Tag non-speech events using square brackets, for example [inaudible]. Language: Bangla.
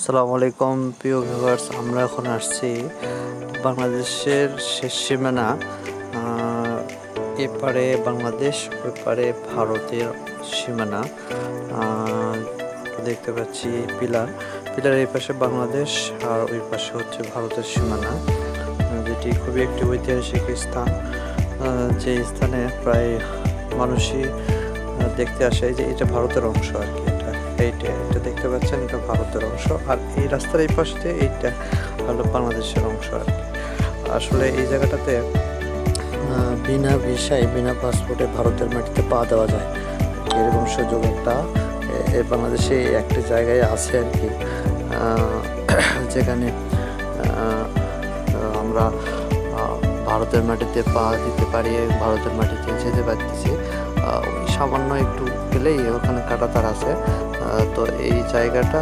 আসসালামু আলাইকুম, প্রিয় ভিউয়ার্স আমরা এখন আসছি বাংলাদেশের শেষ সীমানা এপারে বাংলাদেশ ওপারে ভারতের সীমানা। দেখতে পাচ্ছি পিলার। পিলারের এই পাশে বাংলাদেশ আর ওই পাশে হচ্ছে ভারতের সীমানা, যেটি খুবই একটি ঐতিহাসিক স্থান। যে স্থানে প্রায় মানুষই দেখতে আসে যে এটা ভারতের অংশ আর কি। এইটা এটা দেখতে পাচ্ছেন, এটা ভারতের অংশ। আর এই রাস্তার এই পাশে এইটা হলো বাংলাদেশের অংশ আর আসলে এই জায়গাটাতে বিনা ভিসায়, বিনা পাসপোর্টে ভারতের মাটিতে পা দেওয়া যায়। এরকম সুযোগ একটা বাংলাদেশে একটি জায়গায় আছে আর কি। [clears throat] যেখানে আমরা ভারতের মাটিতে পা দিতে পারি, ভারতের মাটিতে যেতে পারতেছি। সামান্য একটু গেলেই ওখানে কাটাতার আছে। তো এই জায়গাটা